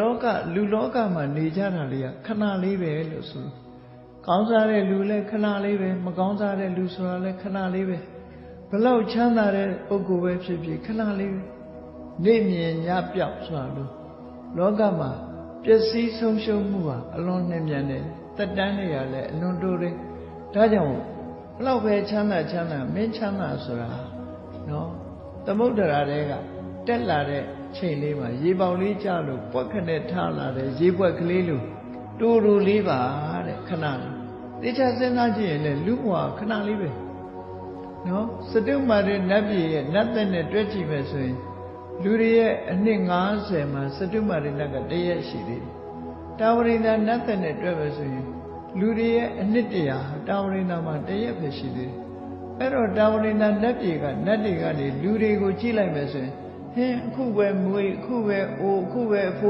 လောကလူလောကမှာနေကြတာလေးကခဏလေးပဲလို့ဆိုကောင်းစားတဲ့လူလည်းခဏလေးပဲမကောင်းစားတဲ့လူဆိုတာလည်းခဏလေးပဲဘလောက်ချမ်းသာတဲ့ပုဂ္ဂိုလ်ပဲဖြစ်ဖြစ်ခဏလေးပဲနေမြင်ညပြောက်ဆိုတာလို့လောကမှာပျက်စီးဆုံးရှုံးမှုဟာအလွန်နှင်းမြန်တယ်တက်တန်းတွေကလည်းအလွန်တိုးတယ်ဒါကြောင့်ဘလောက်ပဲချမ်းသာချမ်းသာမင်းချမ်းသာဆိုတာနော်သမုဒ္ဒရာတွေကတက်လာတဲ့ ချိန်လေးမှာရေပေါင်လေးကျလို့ပွက်ခနဲ့ထားလာတဲ့ရေပွက်ကလေးလိုတူတူလေးပါတဲ့ခဏလေးတေချာစဉ်းစားကြည့်ရင်လည်းလူဘဝခဏလေးပဲနော်စတုမာရနတ်ပြည်ရဲ့နတ်သက်နဲ့တွဲကြည့်မယ်ဆိုရင်လူတွေရဲ့အနှစ်90မှာစတုမာရနတ်ကတရက်ရှိသေးတယ်တာဝရိန္ဒနတ်သက်နဲ့တွဲမယ်ဆိုရင်လူတွေရဲ့အနှစ်တရာတာဝရိန္ဒမှာတရက်ပဲရှိသေးတယ်အဲ့တော့တာဝရိန္ဒနတ်ပြည်ကနတ်တွေကနေလူတွေကိုကြည့်လိုက်မယ်ဆိုရင်ဟင်း အခုပဲမွေးအခုပဲအိုအခုပဲအဖိုး